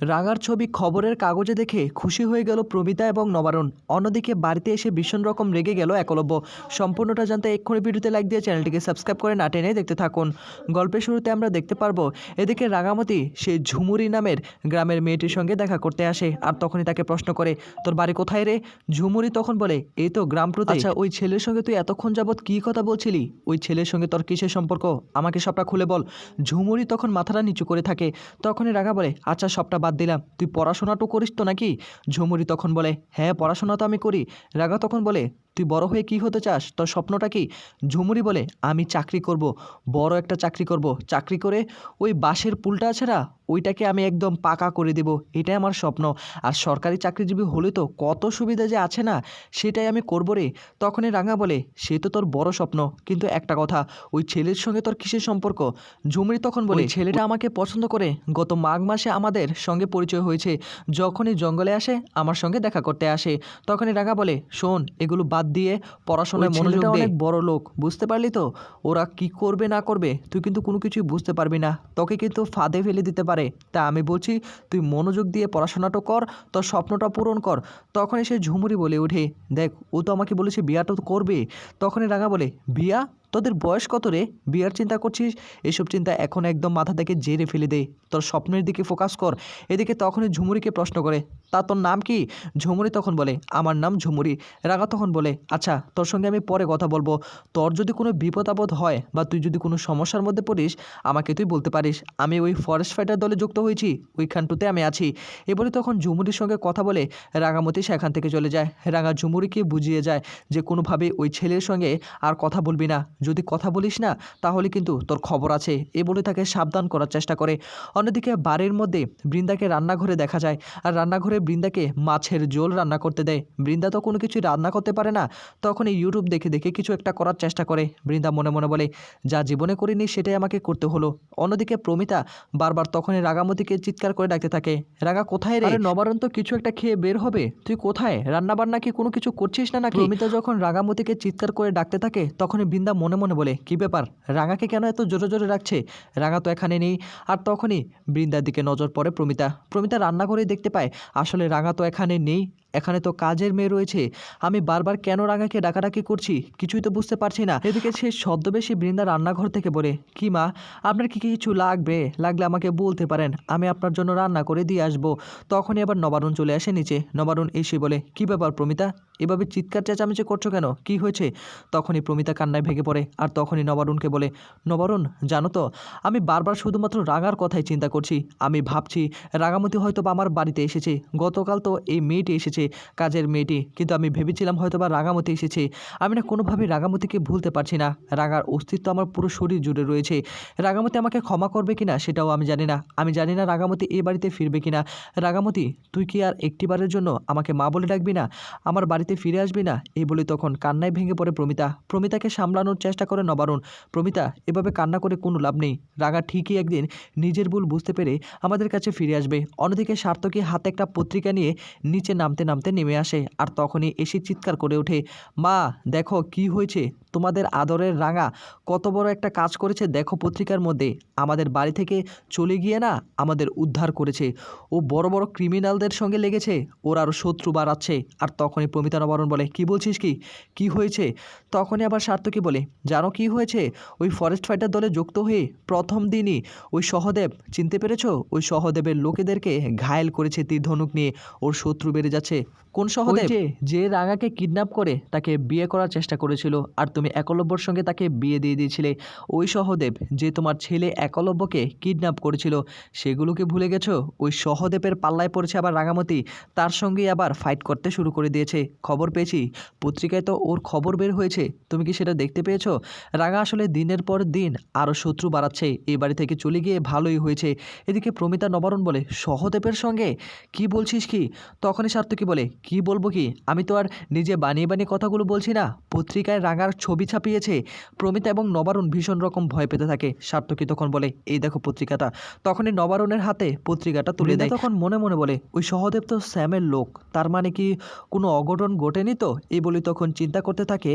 রাঙার ছবি খবরের কাগজে দেখে খুশি হয়ে গেল প্রমিতা এবং নবারণ। অন্যদিকে বাড়িতে এসে ভীষণ রকম রেগে গেল একলব্য। সম্পূর্ণটা জানতে এক্ষুনি ভিডিওতে লাইক দিয়ে চ্যানেলটিকে সাবস্ক্রাইব করে না টেনে দেখতে থাকুন। গল্পের শুরুতে আমরা দেখতে পারব, এদিকে রাঙামতি সেই ঝুমুরি নামের গ্রামের মেয়েটির সঙ্গে দেখা করতে আসে আর তখনই তাকে প্রশ্ন করে, তোর বাড়ি কোথায় রে? ঝুমুরি তখন বলে, এই তো গ্রাম প্রতি আচ্ছা ওই ছেলের সঙ্গে তুই এতক্ষণ যাবৎ কী কথা বলছিলি? ওই ছেলের সঙ্গে তোর কিসের সম্পর্ক? আমাকে সবটা খুলে বল। ঝুমুরি তখন মাথাটা নিচু করে থাকে। তখনই রাগা বলে আচ্ছা সবটা বাদ দিলাম। তুই পড়াশোনাটা করিস তো নাকি? ঝুমুরি তখন বলে হ্যাঁ পড়াশোনা তো আমি করি। রাগা তখন বলে তুই বড় হয়ে কি হতে চাস? তোর স্বপ্নটা কি? ঝুমুরি বলে আমি চাকরি করব বড় একটা চাকরি করব। চাকরি করে ওই বাঁশের পুলটা আছে না ওইটাকে আমি একদম পাকা করে দেব। এটাই আমার স্বপ্ন। আর সরকারি চাকরিজীবী হলে তো কত সুবিধা যে আছে না সেটাই আমি করব রে। তখনই রাঙা বলে সে তো তোর বড় স্বপ্ন। কিন্তু একটা কথা ওই ছেলের সঙ্গে তোর কিসের সম্পর্ক? ঝুমরি তখন বলে ছেলেটা আমাকে পছন্দ করে। গত মাঘ মাসে আমাদের সঙ্গে পরিচয় হয়েছে। যখনই জঙ্গলে আসে আমার সঙ্গে দেখা করতে আসে। তখনই রাঙা বলে শোন এগুলো বাদ দিয়ে পড়াশোনায় মনোযোগ দে। অনেক অনেক বড় লোক বুঝতে পারলি তো? ওরা কি করবে না করবে তুই কিন্তু কোনো কিছুই বুঝতে পারবি না। তোকে কিন্তু ফাঁদে ফেলে দিতে পারে। তা আমি বলছি তুই মনোযোগ দিয়ে পড়াশোনাটা কর তোর স্বপ্নটা পূরণ কর। তখনই সে ঝুমুরি বলে ওঠে দেখ ও তো আমাকে বলেছে বিয়াটা তো করবে। তখনই রাঙা বলে বিয়া? তোদের বয়স কত রে? বিয়ার চিন্তা করছিস? এসব চিন্তা এখন একদম মাথা থেকে জেরে ফেলে দে। তোর স্বপ্নের দিকে ফোকাস কর। এদিকে তখনই ঝুমুরিকে প্রশ্ন করে, তা তোর নাম কি? ঝুমুরি তখন বলে, আমার নাম ঝুমুরি। রাগা তখন বলে আচ্ছা তোর সঙ্গে আমি পরে কথা বলব। তোর যদি কোনো বিপদ আপদ হয় বা তুই যদি কোনো সমস্যার মধ্যে পড়িস, আমাকে তুই বলতে পারিস। আমি ওই ফরেস্ট ফাইটার দলে যুক্ত হয়েছি ওইখানটুতে আমি আছি। এ বলে তখন ঝুমুরির সঙ্গে কথা বলে রাঙামতি সেখান থেকে চলে যায়। রাঙা ঝুমুরিকে বুঝিয়ে যায় যে কোনোভাবে ওই ছেলের সঙ্গে আর কথা বলবি না। যদি কথা বলিস না তাহলে কিন্তু তোর খবর আছে। এ বলে তাকে সাবধান করার চেষ্টা করে। অন্যদিকে বাড়ির মধ্যে বৃন্দাকে রান্নাঘরে দেখা যায় আর রান্নাঘরে বৃন্দাকে মাছের ঝোল রান্না করতে দেয়। বৃন্দা তো কোনো কিছু রান্না করতে পারে না। তখন এই ইউটিউব দেখে দেখে কিছু একটা করার চেষ্টা করে। বৃন্দা মনে মনে বলে যা জীবনে করিনি সেটাই আমাকে করতে হলো। অন্যদিকে প্রমিতা বারবার তখনই রাগামতিকে চিৎকার করে ডাকতে থাকে রাগা কোথায় রে? নবারণ তো কিছু একটা খেয়ে বের হবে। তুই কোথায়? রান্না বান্না কি কোনো কিছু করছিস না নাকি? প্রমিতা যখন রাগামতিকে চিৎকার করে ডাকতে থাকে তখনই বৃন্দা মনে মনে বলে, কি ব্যাপার? রাঙাকে কেন এত জোরে জোরে রাখছে? রাঙা তো এখানে নেই। আর তখনই বৃন্দার দিকে নজর পড়ে প্রমিতা। প্রমিতা রান্না করে দেখতে পায়, আসলে রাঙা তো এখানে নেই। এখানে তো কাজের মেয়ে রয়েছে। আমি বারবার কেন রাঙাকে ডাকাডাকি করছি? কিছুই তো বুঝতে পারছি না। এদিকে সে ছদ্মবেশী বৃন্দা রান্নাঘর থেকে বলে, কি মা, আপনার কি কিছু লাগবে? লাগলে আমাকে বলতে পারেন। আমি আপনার জন্য রান্না করে দিয়ে আসব। তখনই আবার নবারুণ চলে আসে নিচে। নবারুণ এসে বলে, কি ব্যাপার প্রমিতা? এভাবে চিৎকার চেঁচামেচি করছ কেন? কি হয়েছে? তখনই প্রমিতা কান্নায় ভেঙে পড়ে আর তখনই নবারুণকে বলে, নবারুণ, জানো তো, আমি বারবার শুধুমাত্র রাঙার কথাই চিন্তা করছি। আমি ভাবছি রাঙামতি হয়তো বা আমার বাড়িতে এসেছে। গতকাল তো এই মেয়েটি এসেছে। কাজের মেয়েটি। কিন্তু আমি ভেবেছিলাম হয়তো বা রাগামতি এসেছে। আমি না কোনোভাবে রাগামতিকে ভুলতে পারছি না। রাগার অস্তিত্ব আমার পুরো শরীর জুড়ে রয়েছে। রাগামতি আমাকে ক্ষমা করবে কিনা সেটাও আমি জানি না। আমি জানি না রাগামতি এই বাড়িতে ফিরবে কিনা। রাগামতি তুই কি আর একটিবারের জন্য আমাকে মা বলে ডাকবি না? আমার বাড়িতে ফিরে আসবি না? এই বলে তখন কান্নায় ভেঙে পড়ে প্রমিতা। প্রমিতাকে সামলানোর চেষ্টা করে নবারুণ। প্রমিতা, এভাবে কান্না করে কোনো লাভ নেই। রাগা ঠিকই একদিন নিজের ভুল বুঝতে পেরে আমাদের কাছে ফিরে আসবে। অন্যদিকে সার্থকী হাতে একটা পত্রিকা নিয়ে নিচে নামতে নামতে নেমে আসে আর তখনই এসে চিৎকার করে ওঠে, মা, দেখো কি হয়েছে? তোমাদের আদরের রাঙা কত বড় একটা কাজ করেছে দেখো পত্রিকার মধ্যে। আমাদের বাড়ি থেকে চলে গিয়ে না আমাদের উদ্ধার করেছে। ও বড় বড় ক্রিমিনালদের সঙ্গে লেগেছে, ওর আরও শত্রু বাড়াচ্ছে। আর তখনই প্রমিতা নবারণ বলে, কি বলছিস কি? কি হয়েছে? তখনই আবার সার্থকী বলে, জানো কি হয়েছে? ওই ফরেস্ট ফাইটার দলে যুক্ত হয়ে প্রথম দিনই ওই সহদেব, চিনতে পেরেছ? ওই সহদেবের লোকেদেরকে ঘায়েল করেছে তীর ধনুক নিয়ে। ওর শত্রু বেড়ে যাচ্ছে। কোন সহদেব? যে রাঙাকে কিডন্যাপ করে তাকে বিয়ে করার চেষ্টা করেছিল আর তুমি একলব্যর সঙ্গে তাকে বিয়ে দিয়ে দিয়েছিলে ওই সহদেব যে তোমার ছেলে একলব্যকে কিডন্যাপ করেছিল সেগুলোকে ভুলে গেছো? ওই সহদেবের পাল্লায় পড়েছে আবার রাঙামতি তার সঙ্গে আবার ফাইট করতে শুরু করে দিয়েছে। খবর পেয়েছি। পত্রিকায় তো ওর খবর বের হয়েছে। তুমি কি সেটা দেখতে পেয়েছ? রাঙা আসলে দিনের পর দিন আরও শত্রু বাড়াচ্ছে। এই বাড়ি থেকে চলে গিয়ে ভালোই হয়েছে। এদিকে প্রমিতা নবারণ বলে সহদেবের সঙ্গে? কি বলছিস কি? তখনই সার্থকী বলে কি বলব কি? আমি তো আর নিজে বানিয়ে বানিয়ে কথাগুলো বলছি না। পত্রিকায় রাঙার ছবি ছাপিয়েছে। প্রমিতা এবং নবারুণ ভীষণ রকম ভয় পেতে থাকে। সার্থকী তখন বলে এই দেখো পত্রিকাটা। তখনই নবারুণের হাতে পত্রিকাটা তুলে দেয়। তখন মনে মনে বলে ওই সহদেব তো স্যামের লোক। তার মানে কি কোনো অঘটন ঘটেনি তো? এই বলে তখন চিন্তা করতে থাকে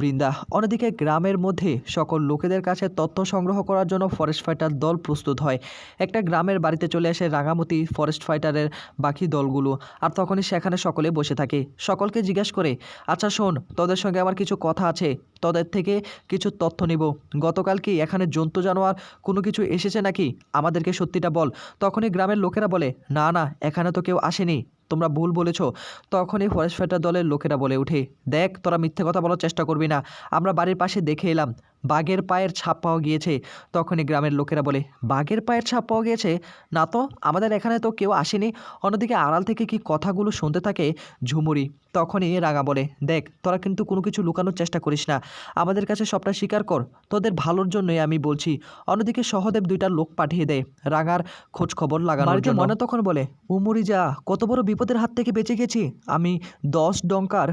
বৃন্দা অন্যদিকে গ্রামের মধ্যে সকল লোকেদের কাছে তথ্য সংগ্রহ করার জন্য ফরেস্ট ফাইটার দল প্রস্তুত হয়। একটা গ্রামের বাড়িতে চলে আসে রাঙামতি ফরেস্ট ফাইটারের বাকি দলগুলো। আর তখনই সেখানে সকলে বসে থাকে। সকলকে জিজ্ঞেস করে আচ্ছা শোন, তোদের সঙ্গে আমার কিছু কথা আছে। তোদের থেকে কিছু তথ্য নিব। গতকাল কি এখানে জন্তু জানোয়ার কোনো কিছু এসেছে নাকি? আমাদেরকে সত্যিটা বল। তখনই গ্রামের লোকেরা বলে, না না, এখানে তো কেউ আসেনি। তোমরা ভুল বলেছ তখনই ফরেস্ট ফাইটার দলের লোকেরা বলে উঠে দেখ তোরা মিথ্যে কথা বলার চেষ্টা করবি না। আমরা বাড়ির পাশে দেখে এলাম বাঘের পায়ের ছাপ পাওয়া গিয়েছে। তখনই গ্রামের লোকেরা বলে বাঘের পায়ের ছাপ পাওয়া গিয়েছে? না তো আমাদের এখানে তো কেউ আসেনি। অন্যদিকে আড়াল থেকে কি কথাগুলো শুনতে থাকে? ঝুমুরি। তখনই রাঙা বলে দেখ তোরা কিন্তু কোনো কিছু লুকানোর চেষ্টা করিস না। আমাদের কাছে সবটা স্বীকার কর। তোদের ভালোর জন্যই আমি বলছি। অন্যদিকে সহদেব দুইটা লোক পাঠিয়ে দেয়। রাঙার খোঁজ খবর লাগানোর জন্য মনে তখন বলে উমুরি যা কত বড় বিপদের হাত থেকে বেঁচে গেছি, আমি দশ ডঙ্কার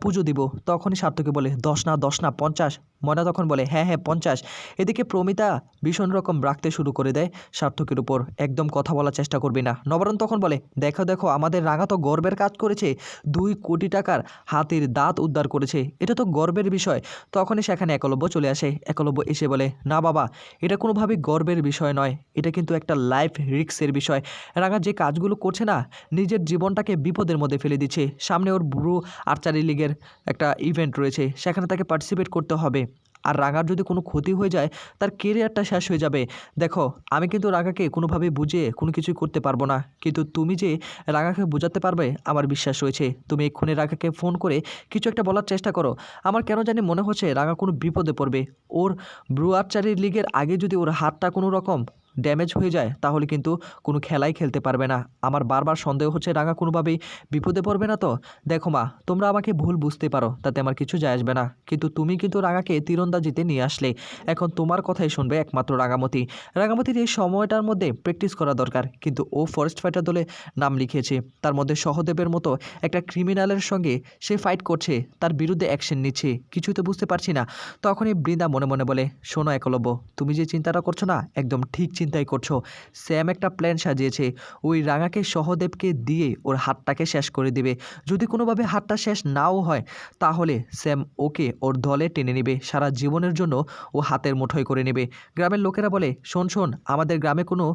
পুজো দিব। তখনই সার্থকে বলে, দশ না দশ না, পঞ্চাশ। ময়না তখন বলে হ্যাঁ হ্যাঁ পঞ্চাশ। এদিকে প্রমিতা ভীষণ রকম রাখতে শুরু করে দেয় সার্থকের উপর। একদম কথা বলার চেষ্টা করবি না। নবরণ তখন বলে, দেখো দেখো, আমাদের রাঙা তো গর্বের কাজ করেছে। দুই কোটি টাকার হাতির দাঁত উদ্ধার করেছে। এটা তো গর্বের বিষয়। তখনই সেখানে একলব্য চলে আসে। একলব্য এসে বলে, না বাবা, এটা কোনোভাবেই গর্বের বিষয় নয়। এটা কিন্তু একটা লাইফ রিক্সের বিষয়। রাঙা যে কাজগুলো করছে না, নিজের জীবনটাকে বিপদের মধ্যে ফেলে দিচ্ছে। সামনে ওর ব্রু আর্চারি লিগের একটা ইভেন্ট রয়েছে। সেখানে তাকে পার্টিসিপেট করতে হবে। আর রাগার যদি কোনো ক্ষতি হয়ে যায়, তার কেরিয়ারটা শেষ হয়ে যাবে। দেখো, আমি কিন্তু রাগাকে কোনোভাবে বুঝে কোনো কিছুই করতে পারব না। কিন্তু তুমি যে রাগাকে বোঝাতে পারবে, আমার বিশ্বাস রয়েছে। তুমি এক্ষুনি রাগাকে ফোন করে কিছু একটা বলার চেষ্টা করো। আমার কেন জানি মনে হচ্ছে রাগা কোনো বিপদে পড়বে। ওর ব্রুয়ারচারি লিগের আগে যদি ওর হাতটা কোনো রকম ড্যামেজ হয়ে যায়, তাহলে কিন্তু কোনো খেলাই খেলতে পারবে না। আমার বারবার সন্দেহ হচ্ছে রাঙা কোনোভাবেই বিপদে পড়বে না তো? দেখো মা, তোমরা আমাকে ভুল বুঝতে পারো, তাতে আমার কিছু যায় আসবে না। কিন্তু তুমি কিন্তু রাঙাকে তীরন্দাজিতে নিয়ে আসলে। এখন তোমার কথাই শুনবে একমাত্র রাঙামতি। রাঙামতির এই সময়টার মধ্যে প্র্যাকটিস করা দরকার। কিন্তু ও ফরেস্ট ফাইটার দলে নাম লিখিয়েছে। তার মধ্যে সহদেবের মতো একটা ক্রিমিনালের সঙ্গে সে ফাইট করছে। তার বিরুদ্ধে অ্যাকশন নিচ্ছে। কিছুই তো বুঝতে পারছি না। তখনই বৃন্দা মনে মনে বলে, শোনো একলব্য, তুমি যে চিন্তাটা করছ না, একদম ঠিক চিন্তাই করছ। স্যাম একটা প্ল্যান সাজিয়েছে। ওই রাঙাকে সহদেবকে দিয়ে ওর হাতটাকে শেষ করে দিবে। যদি কোনোভাবে হাতটা শেষ নাও হয় তাহলে স্যাম ওকে ওর দলে টেনে নেবে। সারা জীবনের জন্য ও হাতের মুঠোয় করে নেবে। গ্রামের লোকেরা বলে শোন শোন আমাদের গ্রামে কোনো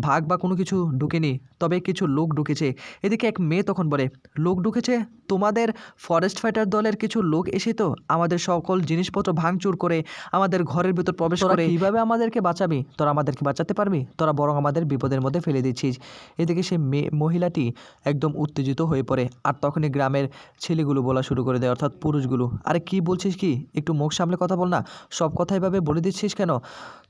ভাগ বা কোনো কিছু ঢুকেনি তবে কিছু লোক ঢুকেছে। এদিকে এক মেয়ে তখন বলে লোক ঢুকেছে? তোমাদের ফরেস্ট ফাইটার দলের কিছু লোক এসে তো আমাদের সকল জিনিসপত্র ভাঙচুর করে আমাদের ঘরের ভিতর প্রবেশ করে কীভাবে আমাদেরকে বাঁচাবি? তোরা আমাদেরকে বাঁচাতে পারবি? তোরা বরং আমাদের বিপদের মধ্যে ফেলে দিচ্ছিস। এদিকে সে মেয়ে মহিলাটি একদম উত্তেজিত হয়ে পড়ে আর তখনই গ্রামের ছেলেগুলো বলা শুরু করে দেয়, অর্থাৎ পুরুষগুলো। আরে কি বলছিস কি? একটু মুখ সামলে কথা বল না। সব কথা এভাবে বলে দিচ্ছিস কেন?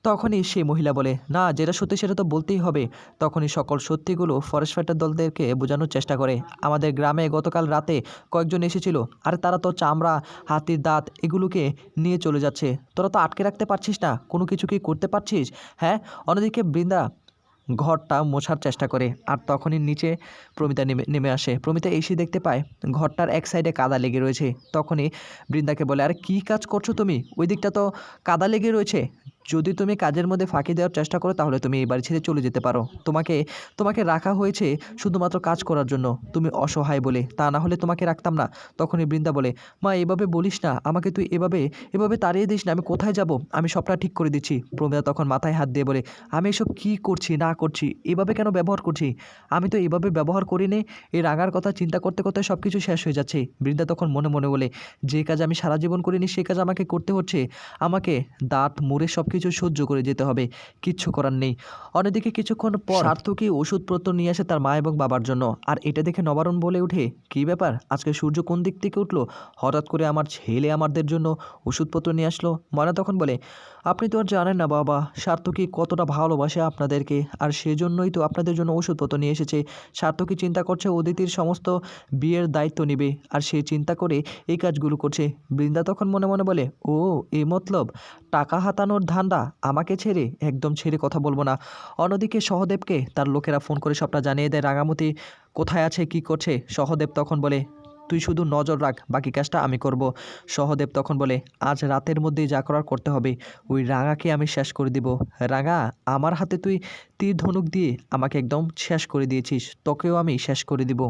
তখনই সেই মহিলা বলে, না, যেটা সত্যি সেটা তো বলতেই হবে। তখনই সকল সত্যিগুলো ফরেস্ট ফাইটার দলদেরকে বোঝানোর চেষ্টা করে। আমাদের গ্রামে গতকাল রাতে কয়েকজন এসেছিল, আর তারা তো চামড়া হাতির দাঁত এগুলোকে নিয়ে চলে যাচ্ছে। তোরা তো আটকে রাখতে পারছিস না? কোনো কিছু কি করতে পারছিস? হ্যাঁ? অন্যদিকে বৃন্দা ঘরটা মোছার চেষ্টা করে, আর তখনই নিচে প্রমিতা নেমে নেমে আসে। প্রমিতা এসে দেখতে পায়, ঘরটার এক সাইডে কাদা লেগে রয়েছে। তখনই বৃন্দাকে বলে, আর, কি কাজ করছ তুমি? ওই দিকটা তো কাদা লেগে রয়েছে। যদি তুমি কাজের মধ্যে ফাঁকি দেওয়ার চেষ্টা করো, তাহলে তুমি এই বাড়ি ছেড়ে চলে যেতে পারো। তোমাকে তোমাকে রাখা হয়েছে শুধুমাত্র কাজ করার জন্য। তুমি অসহায় বলে, তা না হলে তোমাকে রাখতাম না। তখনই বৃন্দা বলে, মা, এভাবে বলিস না। আমাকে তুই এভাবে এভাবে তাড়িয়ে দিস না। আমি কোথায় যাব? আমি সবটা ঠিক করে দিচ্ছি। প্রমিতা তখন মাথায় হাত দিয়ে বলে, আমি এসব কী করছি, না করছি, এভাবে কেন ব্যবহার করছি? আমি তো এভাবে ব্যবহার করিনি। এই রাগার কথা চিন্তা করতে করতে সব কিছু শেষ হয়ে যাচ্ছে। বৃন্দা তখন মনে মনে বলে, যে কাজ আমি সারা জীবন করিনি সেই কাজ আমাকে করতে হচ্ছে। আমাকে দাঁত, মুড়ে সব কিছু সহ্য করে যেতে হবে। কিচ্ছু করার নেই। অন্যদিকে কিছুক্ষণ পর সার্থকী ওষুধপত্র নিয়ে আসে তার মা এবং বাবার জন্য। আর এটা দেখে নবারণ বলে উঠে কী ব্যাপার? আজকে সূর্য কোন দিক থেকে উঠল? হঠাৎ করে আমার ছেলে আমাদের জন্য ওষুধপত্র নিয়ে আসলো? ময়না তখন বলে আপনি তো আর জানেন না বাবা সার্থকী কতটা ভালোবাসে আপনাদেরকে আর সেজন্যই তো আপনাদের জন্য ওষুধপত্র নিয়ে এসেছে। সার্থকী চিন্তা করছে অদিতির সমস্ত বিয়ের দায়িত্ব নেবে আর সে চিন্তা করে এই কাজগুলো করছে। বৃন্দা তখন মনে মনে বলে ও এ মতলব? টাকা হাতানোর ধান ধান্দা আমাকে ছেড়ে, একদম ছেড়ে কথা বলব না। অন্যদিকে সহদেবকে তার লোকেরা ফোন করে সবটা জানিয়ে দেয়, রাঙামতি কোথায় আছে, কি করছে? সহদেব তখন বলে, তুই শুধু নজর রাখ, বাকি কাজটা আমি করব। সহদেব তখন বলে, আজ রাতের মধ্যেই যা করার করতে হবে, ওই রাঙাকে আমি শেষ করে দিব। রাঙা, আমার হাতে তুই তীর ধনুক দিয়ে আমাকে একদম শেষ করে দিয়েছিস, তোকেও আমি শেষ করে দিব।